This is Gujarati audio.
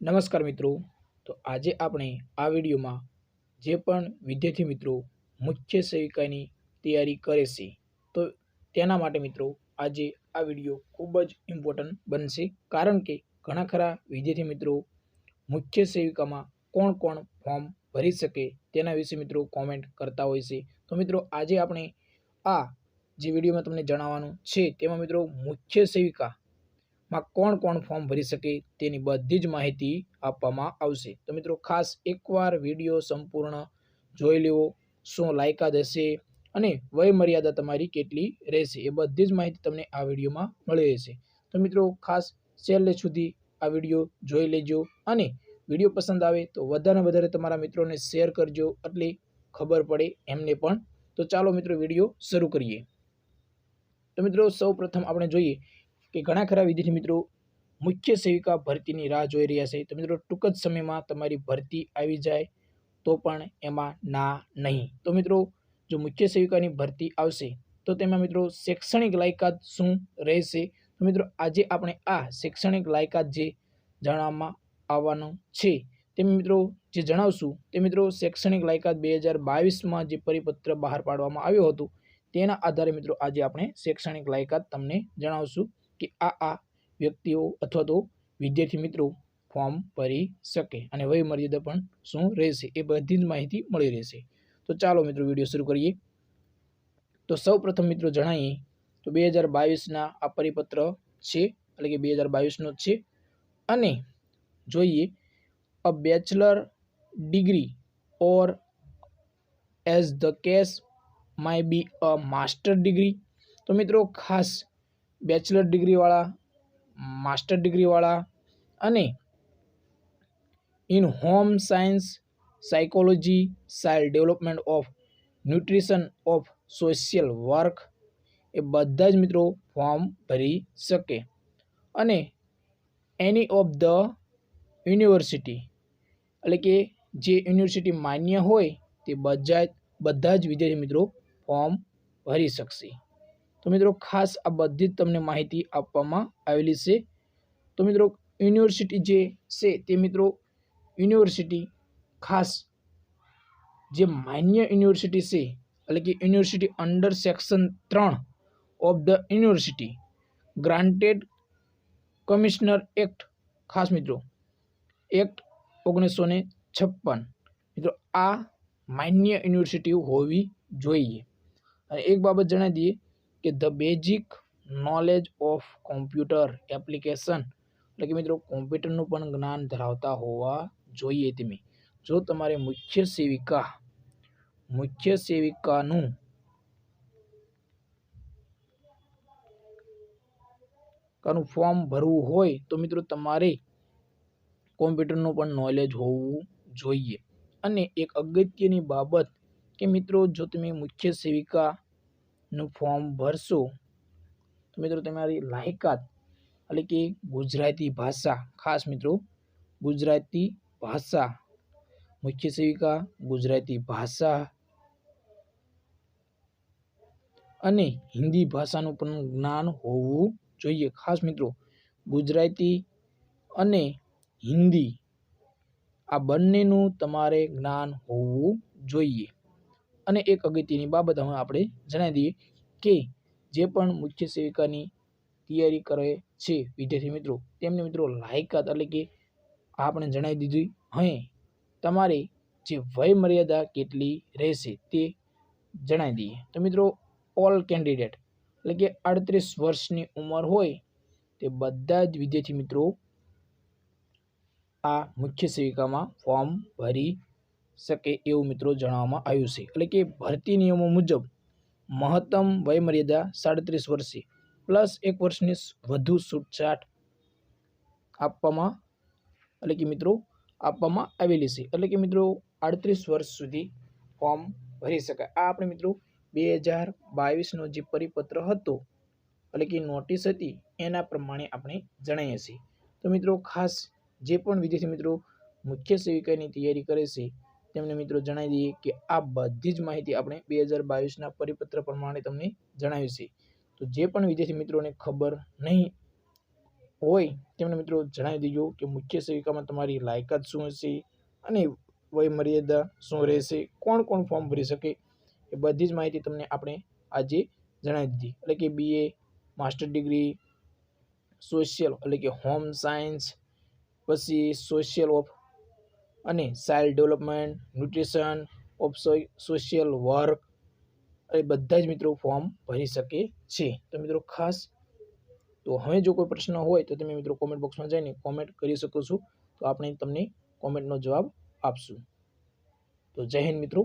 નમસ્કાર મિત્રો. તો આજે આપણે આ વિડીયોમાં જે પણ વિદ્યાર્થી મિત્રો મુખ્ય સેવિકાની તૈયારી કરે છે, તો તેના માટે મિત્રો આજે આ વીડિયો ખૂબ જ ઇમ્પોર્ટન્ટ બનશે. કારણ કે ઘણા ખરા વિદ્યાર્થી મિત્રો મુખ્ય સેવિકામાં કોણ કોણ ફોર્મ ભરી શકે તેના વિશે મિત્રો કોમેન્ટ કરતા હોય છે. તો મિત્રો આજે આપણે આ જે વિડીયોમાં તમને જણાવવાનું છે, તેમાં મિત્રો મુખ્ય સેવિકા માં કોણ કોણ ફોર્મ ભરી શકે તેની બધી જ માહિતી આપવામાં આવશે. તો મિત્રો ખાસ એકવાર વીડિયો સંપૂર્ણ જોઈ લેવો, શું લાયકાત હશે અને વય મર્યાદા તમારી કેટલી રહેશે એ બધી જ માહિતી તમને આ વિડીયોમાં મળી રહેશે. તો મિત્રો ખાસ છેલ્લે સુધી આ વીડિયો જોઈ લેજો અને વીડિયો પસંદ આવે તો વધારે વધારે તમારા મિત્રોને શેર કરજો એટલે ખબર પડે એમને પણ. તો ચાલો મિત્રો વીડિયો શરૂ કરીએ. તો મિત્રો સૌ પ્રથમ આપણે જોઈએ કે ઘણા ખરા વિદ્યાર્થી મિત્રો મુખ્ય સેવિકા ભરતીની રાહ જોઈ રહ્યા છે. તો મિત્રો ટૂંક જ સમયમાં તમારી ભરતી આવી જાય તો પણ એમાં ના નહીં. તો મિત્રો જો મુખ્ય સેવિકાની ભરતી આવશે તો તેમાં મિત્રો શૈક્ષણિક લાયકાત શું રહેશે? તો મિત્રો આજે આપણે આ શૈક્ષણિક લાયકાત જે જણાવવામાં આવવાનું છે તે મિત્રો જે જણાવશું તે મિત્રો શૈક્ષણિક લાયકાત બે હજાર બાવીસમાં જે પરિપત્ર બહાર પાડવામાં આવ્યો હતો તેના આધારે મિત્રો આજે આપણે શૈક્ષણિક લાયકાત તમને જણાવશું. કે આ આ વ્યક્તિઓ અથવા તો વિદ્યાર્થી મિત્રો ફોર્મ ભરી શકે અને વયમર્યાદા પણ શું રહેશે એ બધી જ માહિતી મળી રહેશે. તો ચાલો મિત્રો વીડિયો શરૂ કરીએ. તો સૌ પ્રથમ મિત્રો જણાવીએ તો બે હજાર બાવીસના આ પરિપત્ર છે, એટલે કે બે હજાર બાવીસનો છે. અને જોઈએ a bachelor degree or as the case may be a master degree. તો મિત્રો ખાસ બેચલર ડિગ્રીવાળા માસ્ટર ડિગ્રીવાળા અને in home science psychology child development of nutrition of social work એ બધા જ મિત્રો ફોર્મ ભરી શકે. અને એની ઓફ ધ યુનિવર્સિટી એટલે કે જે યુનિવર્સિટી માન્ય હોય તે બધા બધા જ વિદ્યાર્થી મિત્રો ફોર્મ ભરી શકશે. તો મિત્રો, ખાસ આ બધી જ તમને માહિતી આપવામાં આવેલી છે. તો મિત્રો, યુનિવર્સિટી જે છે તે મિત્રો, યુનિવર્સિટી ખાસ જે માન્ય યુનિવર્સિટી છે, એટલે કે યુનિવર્સિટી અંડર સેક્શન ત્રણ of the university, granted commissioner act, ખાસ મિત્રો, એક્ટ ઓગણીસો ને છપ્પન. મિત્રો, આ માન્ય યુનિવર્સિટી હોવી જોઈએ. અને એક બાબત જણાવી દઈએ કે the basic knowledge of computer application એટલે કે મિત્રો કોમ્પ્યુટરનું પણ જ્ઞાન ધરાવતા હોવા જોઈએ તમે. જો તમારે મુખ્ય સેવિકા, મુખ્ય સેવિકાનું કાનું ફોર્મ ભરવું હોય, તો મિત્રો તમારે કોમ્પ્યુટરનું પણ નોલેજ હોવું જોઈએ. અને એક અગત્યની બાબત કે મિત્રો, જો તમે મુખ્ય સેવિકાનું ફોર્મ ભરશો. તો મિત્રો તમારી લાયકાત, એટલે કે ગુજરાતી ભાષા, ખાસ મિત્રો, ગુજરાતી ભાષા, મુખ્ય સેવિકા ગુજરાતી ભાષા અને હિન્દી ભાષાનું પણ જ્ઞાન હોવું જોઈએ. ખાસ મિત્રો, ગુજરાતી અને હિન્દી, આ બંનેનું તમારે જ્ઞાન હોવું જોઈએ. અને એક અગત્યની બાબત હવે આપણે જણાવી દઈએ કે જે પણ મુખ્ય સેવિકાની તૈયારી કરે છે વિદ્યાર્થી મિત્રો, તેમને મિત્રો લાયકાત એટલે કે આપણે જણાવી દીધી હવે તમારે જે વય મર્યાદા કેટલી રહેશે તે જણાવી દઈએ. તો મિત્રો ઓલ કેન્ડિડેટ એટલે કે આડત્રીસ વર્ષની ઉંમર હોય તે બધા જ વિદ્યાર્થી મિત્રો આ મુખ્ય સેવિકામાં ફોર્મ ભરી શકે એવું મિત્રો જણાવવામાં આવ્યું છે. એટલે કે ભરતી નિયમો મુજબ મહત્તમ વયમર્યાદા સાડત્રીસ વર્ષે પ્લસ એક વર્ષની વધુ છૂટછાટ આપવામાં, એટલે કે મિત્રો આપવામાં આવેલી છે. એટલે કે મિત્રો આડત્રીસ વર્ષ સુધી ફોર્મ ભરી શકાય. આ આપણે મિત્રો બે હજાર બાવીસનો જે પરિપત્ર હતો, એટલે કે નોટિસ હતી, એના પ્રમાણે આપણે જણાવીએ છીએ. તો મિત્રો ખાસ જે પણ વિદ્યાર્થી મિત્રો મુખ્ય સેવિકાની તૈયારી કરે છે તેમને મિત્રો જણાવી દઈએ કે આ બધી જ માહિતી આપણે બે હજાર બાવીસના પરિપત્ર પ્રમાણે તમને જણાવી છે. તો જે પણ વિદ્યાર્થી મિત્રોને ખબર નહીં હોય તેમને મિત્રો જણાવી દેજો કે મુખ્ય સેવિકામાં તમારી લાયકાત શું હશે અને વયમર્યાદા શું રહેશે, કોણ કોણ ફોર્મ ભરી શકે એ બધી જ માહિતી તમને આપણે આજે જણાવી દીધી. એટલે કે બીએ માસ્ટર ડિગ્રી સોશિયલ એટલે કે હોમ સાયન્સ પછી સોશિયલ ઓફ અને child development, nutrition of social work એ બધા જ મિત્રો ફોર્મ ભરી શકે છે. તો મિત્રો ખાસ, તો હવે જો કોઈ પ્રશ્ન હોય તો તમે મિત્રો કોમેન્ટ બોક્સમાં જઈને કોમેન્ટ કરી શકો છો. તો આપણે તમને કોમેન્ટનો જવાબ આપશું. તો જય હિન્દ મિત્રો.